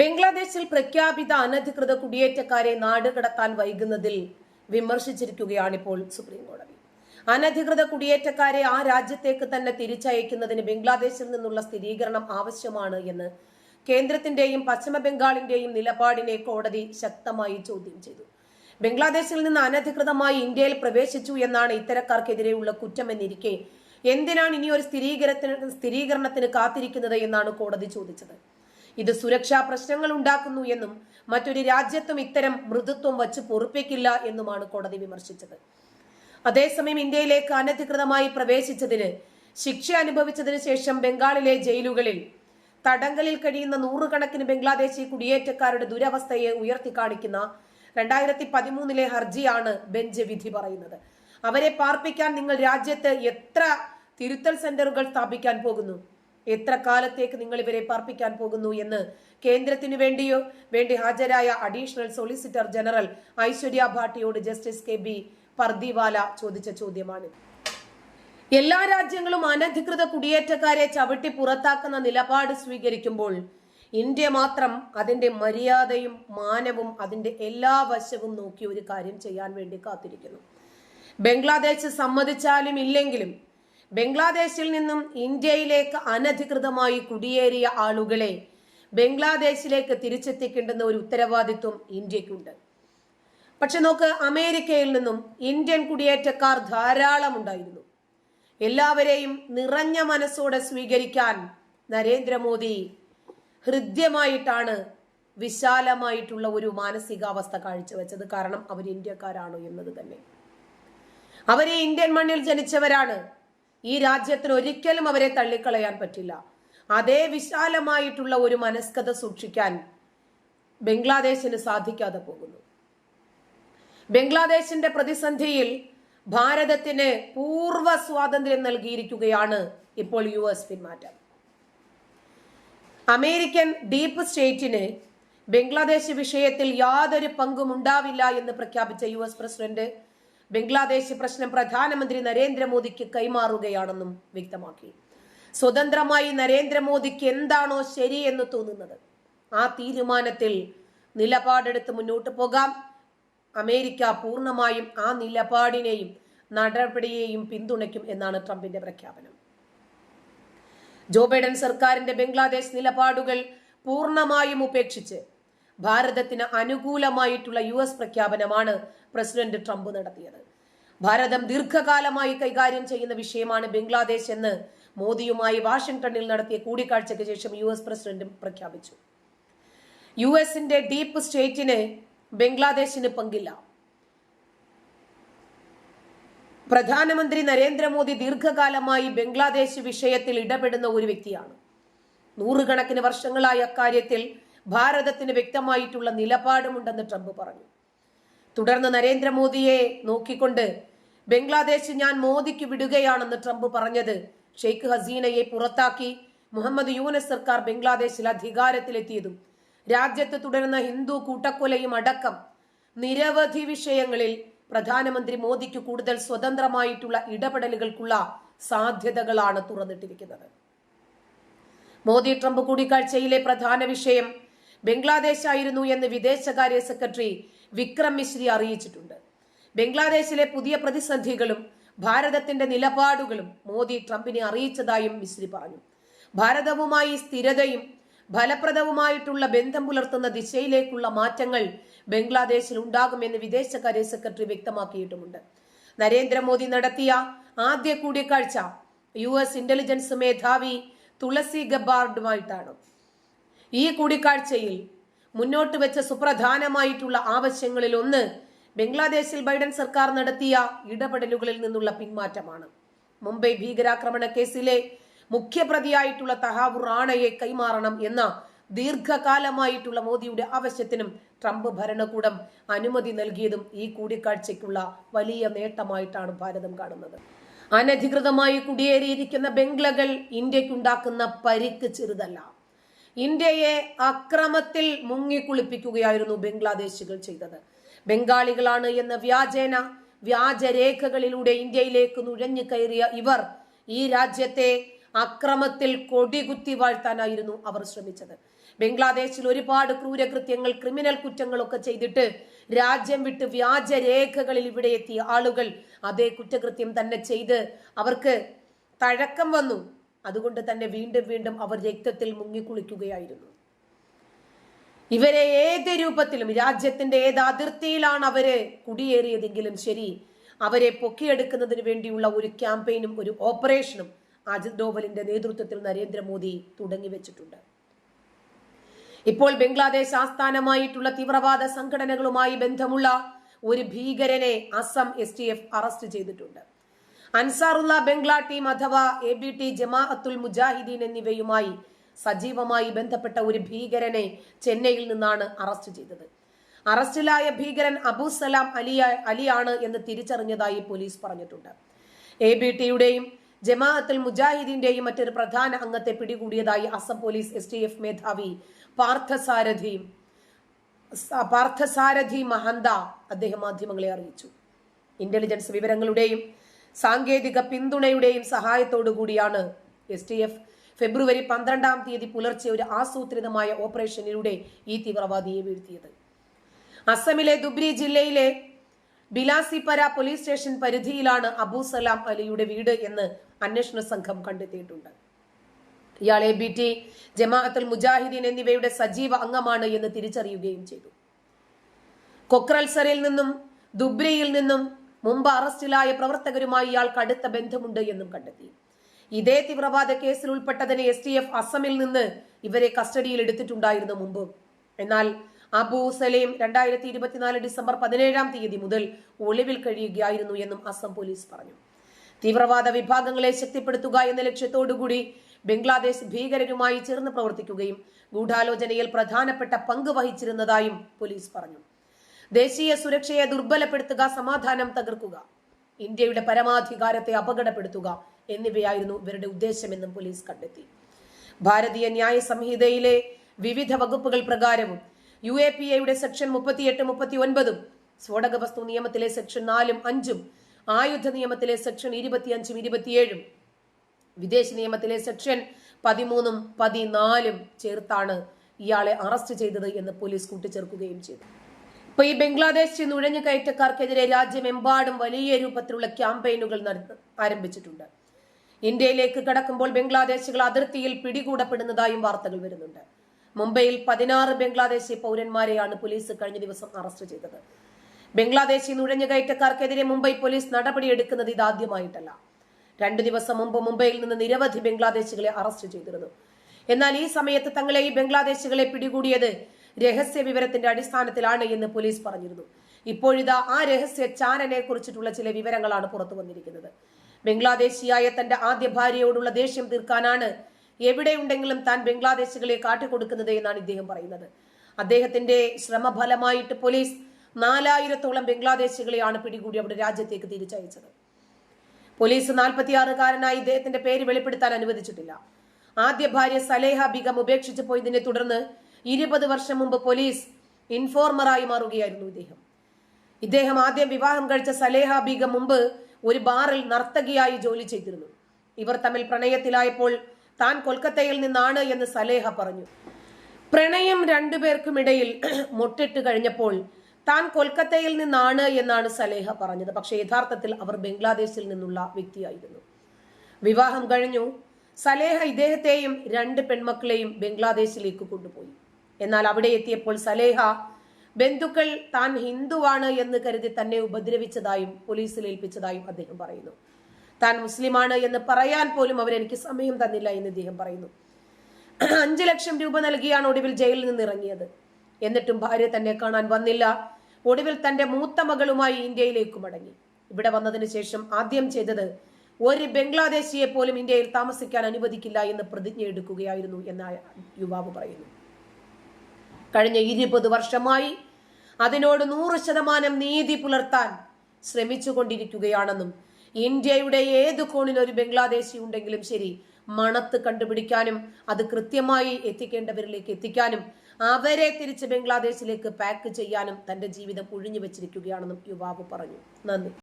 ബംഗ്ലാദേശിൽ പ്രഖ്യാപിത അനധികൃത കുടിയേറ്റക്കാരെ നാടുകടത്താൻ വൈകുന്നതിൽ വിമർശിച്ചിരിക്കുകയാണിപ്പോൾ സുപ്രീം കോടതി. അനധികൃത കുടിയേറ്റക്കാരെ ആ രാജ്യത്തേക്ക് തന്നെ തിരിച്ചയക്കുന്നതിന് ബംഗ്ലാദേശിൽ നിന്നുള്ള സ്ഥിരീകരണം ആവശ്യമാണ് എന്ന് കേന്ദ്രത്തിന്റെയും പശ്ചിമ ബംഗാളിന്റെയും നിലപാടിനെ കോടതി ശക്തമായി ചോദ്യം ചെയ്തു. ബംഗ്ലാദേശിൽ നിന്ന് അനധികൃതമായി ഇന്ത്യയിൽ പ്രവേശിച്ചു എന്നാണ് ഇത്തരക്കാർക്കെതിരെയുള്ള കുറ്റമെന്നിരിക്കെ എന്തിനാണ് ഇനി ഒരു സ്ഥിരീകരണത്തിന് സ്ഥിരീകരണത്തിന് കാത്തിരിക്കുന്നത് എന്നാണ് കോടതി ചോദിച്ചത്. ഇത് സുരക്ഷാ പ്രശ്നങ്ങൾ ഉണ്ടാക്കുന്നു എന്നും മറ്റൊരു രാജ്യത്തും ഇത്തരം മൃദുത്വം വച്ച് പൊറുപ്പിക്കില്ല എന്നുമാണ് കോടതി വിമർശിച്ചത്. അതേസമയം ഇന്ത്യയിലേക്ക് അനധികൃതമായി പ്രവേശിച്ചതിന് ശിക്ഷ അനുഭവിച്ചതിന് ശേഷം ബംഗാളിലെ ജയിലുകളിൽ തടങ്കലിൽ കഴിയുന്ന നൂറുകണക്കിന് ബംഗ്ലാദേശി കുടിയേറ്റക്കാരുടെ ദുരവസ്ഥയെ ഉയർത്തിക്കാണിക്കുന്ന രണ്ടായിരത്തി പതിമൂന്നിലെ ഹർജിയാണ് ബെഞ്ച് വിധി പറയുന്നത്. അവരെ പാർപ്പിക്കാൻ നിങ്ങൾ രാജ്യത്ത് എത്ര തിരുത്തൽ സെന്ററുകൾ സ്ഥാപിക്കാൻ പോകുന്നു? എത്ര കാലത്തേക്ക് നിങ്ങൾ ഇവരെ പാർപ്പിക്കാൻ പോകുന്നു എന്ന് കേന്ദ്രത്തിനു വേണ്ടിയോ? വേണ്ടി ഹാജരായ അഡീഷണൽ സോളിസിറ്റർ ജനറൽ ഐശ്വര്യ ഭാട്ടിയോട് ജസ്റ്റിസ് കെ ബി പർദിവാല ചോദിച്ച ചോദ്യമാണ്. എല്ലാ രാജ്യങ്ങളും അനധികൃത കുടിയേറ്റക്കാരെ ചവിട്ടി പുറത്താക്കുന്ന നിലപാട് സ്വീകരിക്കുമ്പോൾ ഇന്ത്യ മാത്രം അതിന്റെ മര്യാദയും മാനവും അതിന്റെ എല്ലാ വശവും നോക്കി ഒരു കാര്യം ചെയ്യാൻ വേണ്ടി കാത്തിരിക്കുന്നു. ബംഗ്ലാദേശ് സമ്മതിച്ചാലും ഇല്ലെങ്കിലും ബംഗ്ലാദേശിൽ നിന്നും ഇന്ത്യയിലേക്ക് അനധികൃതമായി കുടിയേറിയ ആളുകളെ ബംഗ്ലാദേശിലേക്ക് തിരിച്ചെത്തിക്കേണ്ടുന്ന ഒരു ഉത്തരവാദിത്വം ഇന്ത്യക്കുണ്ട് പക്ഷെ നോക്ക് അമേരിക്കയിൽ നിന്നും ഇന്ത്യൻ കുടിയേറ്റക്കാർ ധാരാളം ഉണ്ടായിരുന്നു. എല്ലാവരെയും നിറഞ്ഞ മനസ്സോടെ സ്വീകരിക്കാൻ നരേന്ദ്രമോദി ഹൃദ്യമായിട്ടാണ് വിശാലമായിട്ടുള്ള ഒരു മാനസികാവസ്ഥ കാഴ്ചവെച്ചത്. കാരണം അവർ ഇന്ത്യക്കാരാണോ എന്നത് തന്നെ. അവരെ ഇന്ത്യൻ മണ്ണിൽ ജനിച്ചവരാണ് ഈ രാജ്യത്തിന് ഒരിക്കലും അവരെ തള്ളിക്കളയാൻ പറ്റില്ല. അതേ വിശാലമായിട്ടുള്ള ഒരു മനസ്കത സൂക്ഷിക്കാൻ ബംഗ്ലാദേശിന് സാധിക്കാതെ പോകുന്നു. ബംഗ്ലാദേശിന്റെ പ്രതിസന്ധിയിൽ ഭാരതത്തിന് പൂർവ സ്വാതന്ത്ര്യം നൽകിയിരിക്കുകയാണ് ഇപ്പോൾ യു എസ് പിന്മാറ്റം. അമേരിക്കൻ ഡീപ്പ് സ്റ്റേറ്റിന് ബംഗ്ലാദേശ് വിഷയത്തിൽ യാതൊരു പങ്കും ഉണ്ടാവില്ല എന്ന് പ്രഖ്യാപിച്ച യു എസ് പ്രസിഡന്റ് ബംഗ്ലാദേശ് പ്രശ്നം പ്രധാനമന്ത്രി നരേന്ദ്രമോദിക്ക് കൈമാറുകയാണെന്നും വ്യക്തമാക്കി. സ്വതന്ത്രമായി നരേന്ദ്രമോദിക്ക് എന്താണോ ശരി എന്ന് തോന്നുന്നത്. ആ തീരുമാനത്തിൽ നിലപാടെടുത്ത് മുന്നോട്ട് പോകാം. അമേരിക്ക പൂർണമായും ആ നിലപാടിനെയും നടപടിയെയും പിന്തുണയ്ക്കും എന്നാണ് ട്രംപിന്റെ പ്രഖ്യാപനം. ജോ ബൈഡൻ സർക്കാരിന്റെ ബംഗ്ലാദേശ് നിലപാടുകൾ പൂർണമായും ഉപേക്ഷിച്ച് ഭാരതത്തിന് അനുകൂലമായിട്ടുള്ള യു എസ് പ്രഖ്യാപനമാണ് പ്രസിഡന്റ് ട്രംപ് നടത്തിയത്. ഭാരതം ദീർഘകാലമായി കൈകാര്യം ചെയ്യുന്ന വിഷയമാണ് ബംഗ്ലാദേശ് എന്ന് മോദിയുമായി വാഷിംഗ്ടണിൽ നടത്തിയ കൂടിക്കാഴ്ചയ്ക്ക് ശേഷം യു എസ് പ്രസിഡന്റും പ്രഖ്യാപിച്ചു. യു എസിന്റെ ഡീപ്പ് സ്റ്റേറ്റിന് ബംഗ്ലാദേശിന് പങ്കില്ല. പ്രധാനമന്ത്രി നരേന്ദ്രമോദി ദീർഘകാലമായി ബംഗ്ലാദേശ് വിഷയത്തിൽ ഇടപെടുന്ന ഒരു വ്യക്തിയാണ്. നൂറുകണക്കിന് വർഷങ്ങളായി അക്കാര്യത്തിൽ ഭാരതത്തിന് വ്യക്തമായിട്ടുള്ള നിലപാടുമുണ്ടെന്ന് ട്രംപ് പറഞ്ഞു. തുടർന്ന് നരേന്ദ്രമോദിയെ നോക്കിക്കൊണ്ട് ബംഗ്ലാദേശ് ഞാൻ മോദിക്ക് വിടുകയാണെന്ന് ട്രംപ് പറഞ്ഞത് ഷെയ്ഖ് ഹസീനയെ പുറത്താക്കി മുഹമ്മദ് യൂനസ് സർക്കാർ ബംഗ്ലാദേശിൽ അധികാരത്തിലെത്തിയതും രാജ്യത്ത് തുടരുന്ന ഹിന്ദു കൂട്ടക്കൊലയും അടക്കം നിരവധി വിഷയങ്ങളിൽ പ്രധാനമന്ത്രി മോദിക്ക് കൂടുതൽ സ്വതന്ത്രമായിട്ടുള്ള ഇടപെടലുകൾക്കുള്ള സാധ്യതകളാണ് തുറന്നിട്ടിരിക്കുന്നത്. മോദി ട്രംപ് കൂടിക്കാഴ്ചയിലെ പ്രധാന വിഷയം ബംഗ്ലാദേശ് ആയിരുന്നു എന്ന് വിദേശകാര്യ സെക്രട്ടറി വിക്രം മിശ്രി അറിയിച്ചിട്ടുണ്ട്. ബംഗ്ലാദേശിലെ പുതിയ പ്രതിസന്ധികളും ഭാരതത്തിന്റെ നിലപാടുകളും മോദി ട്രംപിനെ അറിയിച്ചതായും മിശ്രി പറഞ്ഞു. ഭാരതവുമായി സ്ഥിരതയും ഫലപ്രദവുമായിട്ടുള്ള ബന്ധം പുലർത്തുന്ന ദിശയിലേക്കുള്ള മാറ്റങ്ങൾ ബംഗ്ലാദേശിൽ ഉണ്ടാകുമെന്ന് വിദേശകാര്യ സെക്രട്ടറി വ്യക്തമാക്കിയിട്ടുമുണ്ട്. നരേന്ദ്രമോദി നടത്തിയ ആദ്യ കൂടിക്കാഴ്ച യു എസ് ഇന്റലിജൻസ് മേധാവി തുളസി ഗബാർഡുമായിട്ടാണ് ഈ കൂടിക്കാഴ്ചയിൽ മുന്നോട്ട് വെച്ച സുപ്രധാനമായിട്ടുള്ള ആവശ്യങ്ങളിൽ ഒന്ന് ബംഗ്ലാദേശിൽ ബൈഡൻ സർക്കാർ നടത്തിയ ഇടപെടലുകളിൽ നിന്നുള്ള പിന്മാറ്റമാണ്. മുംബൈ ഭീകരാക്രമണ കേസിലെ മുഖ്യപ്രതിയായിട്ടുള്ള തഹാവൂർ റാണയെ കൈമാറണം എന്ന ദീർഘകാലമായിട്ടുള്ള മോദിയുടെ ആവശ്യത്തിനും ട്രംപ് ഭരണകൂടം അനുമതി നൽകിയതും ഈ കൂടിക്കാഴ്ചയ്ക്കുള്ള വലിയ നേട്ടമായിട്ടാണ് ഭാരതം കാണുന്നത്. അനധികൃതമായി കുടിയേറിയിരിക്കുന്ന ബംഗ്ലകൾ ഇന്ത്യക്കുണ്ടാക്കുന്ന പരിക്ക് ചെറുതല്ല. ഇന്ത്യയെ അക്രമത്തിൽ മുങ്ങിക്കുളിപ്പിക്കുകയായിരുന്നു ബംഗ്ലാദേശികൾ ചെയ്തത്. ബംഗാളികളാണ് എന്ന വ്യാജേന വ്യാജരേഖകളിലൂടെ ഇന്ത്യയിലേക്ക് നുഴഞ്ഞു കയറിയ ഇവർ ഈ രാജ്യത്തെ അക്രമത്തിൽ കൊടികുത്തി വാഴ്ത്താനായിരുന്നു അവർ ശ്രമിച്ചത്. ബംഗ്ലാദേശിൽ ഒരുപാട് ക്രൂരകൃത്യങ്ങൾ ക്രിമിനൽ കുറ്റങ്ങളൊക്കെ ചെയ്തിട്ട് രാജ്യം വിട്ട് വ്യാജരേഖകളിൽ ഇവിടെ എത്തിയ ആളുകൾ അതേ കുറ്റകൃത്യം തന്നെ ചെയ്ത് അവർക്ക് തഴക്കം വന്നു. അതുകൊണ്ട് തന്നെ വീണ്ടും വീണ്ടും അവർ രക്തത്തിൽ മുങ്ങിക്കുളിക്കുകയായിരുന്നു. ഇവരെ ഏത് രൂപത്തിലും രാജ്യത്തിന്റെ ഏത് അതിർത്തിയിലാണ് അവർ കുടിയേറിയതെങ്കിലും ശരി അവരെ പൊക്കിയെടുക്കുന്നതിന് വേണ്ടിയുള്ള ഒരു ക്യാമ്പയിനും ഒരു ഓപ്പറേഷനും അജിത് ഡോവലിന്റെ നേതൃത്വത്തിൽ നരേന്ദ്രമോദി തുടങ്ങി വെച്ചിട്ടുണ്ട്. ഇപ്പോൾ ബംഗ്ലാദേശ് ആസ്ഥാനമായിട്ടുള്ള തീവ്രവാദ സംഘടനകളുമായി ബന്ധമുള്ള ഒരു ഭീകരനെ അസം എസ് അറസ്റ്റ് ചെയ്തിട്ടുണ്ട്. അൻസാറുള്ള ബംഗ്ലാ ടീം അഥവാ A B T Jamaatul Mujahideen എന്നിവയുമായി സജീവമായി ബന്ധപ്പെട്ട ഒരു ഭീകരനെ ചെന്നൈയിൽ നിന്നാണ് അറസ്റ്റ് ചെയ്തത്. അറസ്റ്റിലായ ഭീകരൻ അബു സലാം അലിയ അലിയാണ് എന്ന് തിരിച്ചറിഞ്ഞതായി പോലീസ് പറഞ്ഞിട്ടുണ്ട്. എ ബി ടിയുടെയും ജമാഅത്തുൽ മുജാഹിദീന്റെയും മറ്റൊരു പ്രധാന അംഗത്തെ പിടികൂടിയതായി Assam police S T F മേധാവി പാർത്ഥസാരഥി പാർത്ഥസാരഥി മഹന്ത അദ്ദേഹം മാധ്യമങ്ങളെ അറിയിച്ചു. ഇന്റലിജൻസ് വിവരങ്ങളുടെയും സാങ്കേതിക പിന്തുണയുടെയും സഹായത്തോടു കൂടിയാണ് എസ് ടി എഫ് ഫെബ്രുവരി പന്ത്രണ്ടാം തീയതി പുലർച്ചെ ഒരു ആസൂത്രിതമായ ഓപ്പറേഷനിലൂടെ ഈ തീവ്രവാദിയെ വീഴ്ത്തിയത്. അസമിലെ ദുബ്രി ജില്ലയിലെ ബിലാസിപ്പര പോലീസ് സ്റ്റേഷൻ പരിധിയിലാണ് അബൂസലാം അലിയുടെ വീട് എന്ന് അന്വേഷണ സംഘം കണ്ടെത്തിയിട്ടുണ്ട്. ഇയാൾ A B T Jamaatul Mujahideen എന്നിവയുടെ സജീവ അംഗമാണ് എന്ന് തിരിച്ചറിയുകയും ചെയ്തു. കൊക്രൽസറിൽ നിന്നും ദുബ്രിയിൽ നിന്നും മുമ്പ് അറസ്റ്റിലായ പ്രവർത്തകരുമായി ഇയാൾക്ക് അടുത്ത ബന്ധമുണ്ട് എന്നും കണ്ടെത്തി. ഇതേ തീവ്രവാദ കേസിൽ ഉൾപ്പെട്ടതിന് എസ് ടി എഫ് അസമിൽ നിന്ന് ഇവരെ കസ്റ്റഡിയിൽ എടുത്തിട്ടുണ്ടായിരുന്നു മുമ്പ്. എന്നാൽ അബു സലീം രണ്ടായിരത്തി ഇരുപത്തിനാല് ഡിസംബർ പതിനേഴാം തീയതി മുതൽ ഒളിവിൽ കഴിയുകയായിരുന്നു എന്നും അസം പോലീസ് പറഞ്ഞു. തീവ്രവാദ വിഭാഗങ്ങളെ ശക്തിപ്പെടുത്തുക എന്ന ലക്ഷ്യത്തോടുകൂടി ബംഗ്ലാദേശ് ഭീകരരുമായി ചേർന്ന് പ്രവർത്തിക്കുകയും ഗൂഢാലോചനയിൽ പ്രധാനപ്പെട്ട പങ്ക് വഹിച്ചിരുന്നതായും പോലീസ് പറഞ്ഞു. ദേശീയ സുരക്ഷയെ ദുർബലപ്പെടുത്തുക സമാധാനം തകർക്കുക ഇന്ത്യയുടെ പരമാധികാരത്തെ അപകടപ്പെടുത്തുക എന്നിവയായിരുന്നു ഇവരുടെ ഉദ്ദേശമെന്നും പോലീസ് കണ്ടെത്തി. ഭാരതീയ ന്യായ സംഹിതയിലെ വിവിധ വകുപ്പുകൾ പ്രകാരവും യു എ പി എയുടെ സെക്ഷൻ മുപ്പത്തിയെട്ട് മുപ്പത്തി ഒൻപതും സ്ഫോടക വസ്തു നിയമത്തിലെ സെക്ഷൻ നാലും അഞ്ചും ആയുധ നിയമത്തിലെ സെക്ഷൻ ഇരുപത്തിയഞ്ചും ഇരുപത്തിയേഴും വിദേശ നിയമത്തിലെ സെക്ഷൻ പതിമൂന്നും പതിനാലും ചേർത്താണ് ഇയാളെ അറസ്റ്റ് ചെയ്തത് എന്ന് പോലീസ് കൂട്ടിച്ചേർക്കുകയും ചെയ്തു. ഇപ്പൊ ഈ ബംഗ്ലാദേശ് നുഴഞ്ഞു കയറ്റക്കാർക്കെതിരെ രാജ്യമെമ്പാടും വലിയ രൂപത്തിലുള്ള ക്യാമ്പയിനുകൾ ആരംഭിച്ചിട്ടുണ്ട്. ഇന്ത്യയിലേക്ക് കടക്കുമ്പോൾ ബംഗ്ലാദേശികൾ അതിർത്തിയിൽ പിടികൂടപ്പെടുന്നതായും വാർത്തകൾ വരുന്നുണ്ട്. മുംബൈയിൽ പതിനാറ് ബംഗ്ലാദേശി പൗരന്മാരെയാണ് പോലീസ് കഴിഞ്ഞ ദിവസം അറസ്റ്റ് ചെയ്തത്. ബംഗ്ലാദേശി നുഴഞ്ഞുകയറ്റക്കാർക്കെതിരെ മുംബൈ പോലീസ് നടപടിയെടുക്കുന്നത് ഇതാദ്യമായിട്ടല്ല രണ്ടു ദിവസം മുമ്പ് മുംബൈയിൽ നിന്ന് നിരവധി ബംഗ്ലാദേശികളെ അറസ്റ്റ് ചെയ്തിരുന്നു. എന്നാൽ ഈ സമയത്ത് തങ്ങളെ ഈ ബംഗ്ലാദേശികളെ പിടികൂടിയത് രഹസ്യ വിവരത്തിന്റെ അടിസ്ഥാനത്തിലാണ് എന്ന് പോലീസ് പറഞ്ഞിരുന്നു. ഇപ്പോഴിതാ ആ രഹസ്യ ചാനനെ കുറിച്ചിട്ടുള്ള ചില വിവരങ്ങളാണ് പുറത്തു വന്നിരിക്കുന്നത്. ബംഗ്ലാദേശിയായ തന്റെ ആദ്യ ഭാര്യയോടുള്ള ദേഷ്യം തീർക്കാനാണ് എവിടെയുണ്ടെങ്കിലും താൻ ബംഗ്ലാദേശികളെ കാട്ടിക്കൊടുക്കുന്നത് എന്നാണ് ഇദ്ദേഹം പറയുന്നത്. അദ്ദേഹത്തിന്റെ ശ്രമഫലമായിട്ട് പോലീസ് നാലായിരത്തോളം ബംഗ്ലാദേശികളെയാണ് പിടികൂടി അവിടെ രാജ്യത്തേക്ക് തിരിച്ചയച്ചത്. പോലീസ് നാൽപ്പത്തിയാറുകാരനായി ഇദ്ദേഹത്തിന്റെ പേര് വെളിപ്പെടുത്താൻ അനുവദിച്ചിട്ടില്ല. ആദ്യ ഭാര്യ സലേഹ ബിഗം ഉപേക്ഷിച്ചു പോയതിനെ തുടർന്ന് ഇരുപത് വർഷം മുമ്പ് പോലീസ് ഇൻഫോർമറായി മാറുകയായിരുന്നു ഇദ്ദേഹം. ഇദ്ദേഹം ആദ്യം വിവാഹം കഴിച്ച സലേഹ ബീഗം മുമ്പ് ഒരു ബാറിൽ നർത്തകിയായി ജോലി ചെയ്തിരുന്നു. ഇവർ തമ്മിൽ പ്രണയത്തിലായപ്പോൾ താൻ കൊൽക്കത്തയിൽ നിന്നാണ് എന്ന് സലേഹ പറഞ്ഞു. പ്രണയം രണ്ടുപേർക്കുമിടയിൽ മുട്ടിട്ട് കഴിഞ്ഞപ്പോൾ താൻ കൊൽക്കത്തയിൽ നിന്നാണ് എന്നാണ് സലേഹ പറഞ്ഞത്. പക്ഷേ യഥാർത്ഥത്തിൽ അവർ ബംഗ്ലാദേശിൽ നിന്നുള്ള വ്യക്തിയായിരുന്നു. വിവാഹം കഴിഞ്ഞു. സലേഹ ഇദ്ദേഹത്തെയും രണ്ട് പെൺമക്കളെയും ബംഗ്ലാദേശിലേക്ക് കൊണ്ടുപോയി. എന്നാൽ അവിടെ എത്തിയപ്പോൾ സലേഹ ബന്ധുക്കൾ താൻ ഹിന്ദുവാണ് എന്ന് കരുതി തന്നെ ഉപദ്രവിച്ചതായും പോലീസിൽ ഏൽപ്പിച്ചതായും അദ്ദേഹം പറയുന്നു. താൻ മുസ്ലിമാണ് എന്ന് പറയാൻ പോലും അവരെനിക്ക് സമയം തന്നില്ല എന്ന് അദ്ദേഹം പറയുന്നു. അഞ്ചു ലക്ഷം രൂപ നൽകിയാണ് ഒടുവിൽ ജയിലിൽ നിന്ന് ഇറങ്ങിയത്. എന്നിട്ടും ഭാര്യ തന്നെ കാണാൻ വന്നില്ല. ഒടുവിൽ തന്റെ മൂത്ത മകളുമായി ഇന്ത്യയിലേക്ക് മടങ്ങി. ഇവിടെ വന്നതിന് ശേഷം ആദ്യം ചെയ്തത് ഒരു ബംഗ്ലാദേശിയെ പോലും ഇന്ത്യയിൽ താമസിക്കാൻ അനുവദിക്കില്ല എന്ന് പ്രതിജ്ഞ എടുക്കുകയായിരുന്നു എന്ന യുവാവ് പറയുന്നു. കഴിഞ്ഞ ഇരുപത് വർഷമായി അതിനോട് നൂറ് ശതമാനം നീതി പുലർത്താൻ ശ്രമിച്ചുകൊണ്ടിരിക്കുകയാണെന്നും ഇന്ത്യയുടെ ഏത് കോണിൽ ഒരു ബംഗ്ലാദേശി ഉണ്ടെങ്കിലും ശരി മണത്ത് കണ്ടുപിടിക്കാനും അത് കൃത്യമായി എത്തിക്കേണ്ടവരിലേക്ക് എത്തിക്കാനും അവരെ തിരിച്ച് ബംഗ്ലാദേശിലേക്ക് പാക്ക് ചെയ്യാനും തന്റെ ജീവിതം ഒഴിഞ്ഞു വെച്ചിരിക്കുകയാണെന്നും യുവാവ് പറഞ്ഞു. നന്ദി.